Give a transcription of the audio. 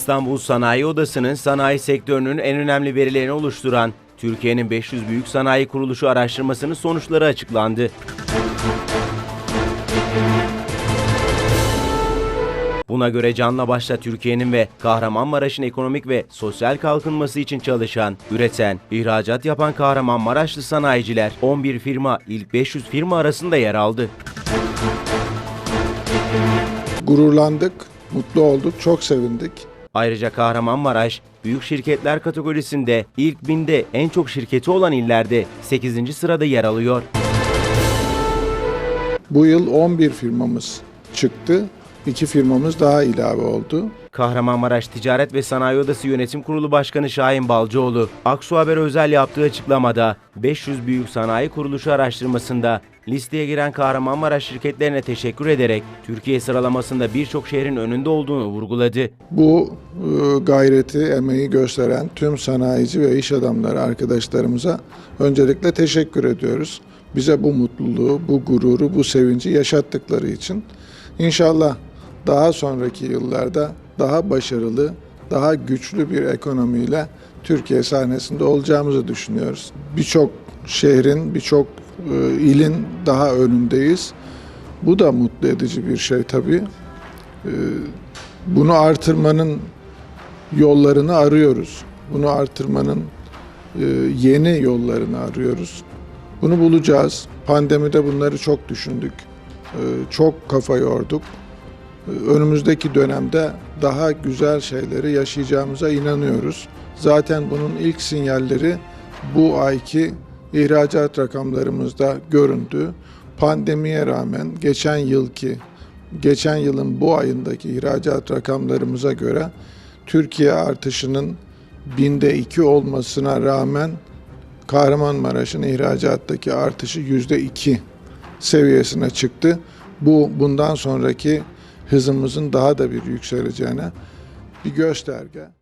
İstanbul Sanayi Odası'nın sanayi sektörünün en önemli verilerini oluşturan Türkiye'nin 500 Büyük Sanayi Kuruluşu araştırmasının sonuçları açıklandı. Buna göre canla başla Türkiye'nin ve Kahramanmaraş'ın ekonomik ve sosyal kalkınması için çalışan, üreten, ihracat yapan Kahramanmaraşlı sanayiciler 11 firma ilk 500 firma arasında yer aldı. Gururlandık, mutlu olduk, çok sevindik. Ayrıca Kahramanmaraş, büyük şirketler kategorisinde ilk binde en çok şirketi olan illerde 8. sırada yer alıyor. Bu yıl 11 firmamız çıktı. 2 firmamız daha ilave oldu. Kahramanmaraş Ticaret ve Sanayi Odası Yönetim Kurulu Başkanı Şahin Balcıoğlu, Aksu Haber özel yaptığı açıklamada 500 Büyük Sanayi Kuruluşu araştırmasında listeye giren Kahramanmaraş şirketlerine teşekkür ederek Türkiye sıralamasında birçok şehrin önünde olduğunu vurguladı. Bu e, gayreti, emeği gösteren tüm sanayici ve iş adamları arkadaşlarımıza öncelikle teşekkür ediyoruz. Bize bu mutluluğu, bu gururu, bu sevinci yaşattıkları için inşallah daha sonraki yıllarda daha başarılı, daha güçlü bir ekonomiyle Türkiye sahnesinde olacağımızı düşünüyoruz. Birçok şehrin, birçok ilin daha önündeyiz. Bu da mutlu edici bir şey tabii. E, bunu artırmanın yollarını arıyoruz. Bunu artırmanın e, yeni yollarını arıyoruz. Bunu bulacağız. Pandemide bunları çok düşündük. E, Çok kafa yorduk. Önümüzdeki dönemde daha güzel şeyleri yaşayacağımıza inanıyoruz. Zaten bunun ilk sinyalleri bu ayki ihracat rakamlarımızda göründü. Pandemiye rağmen geçen yılki geçen yılın bu ayındaki ihracat rakamlarımıza göre Türkiye artışının binde iki olmasına rağmen Kahramanmaraş'ın ihracattaki artışı yüzde iki seviyesine çıktı. Bu bundan sonraki hızımızın daha da bir yükseleceğine bir gösterge.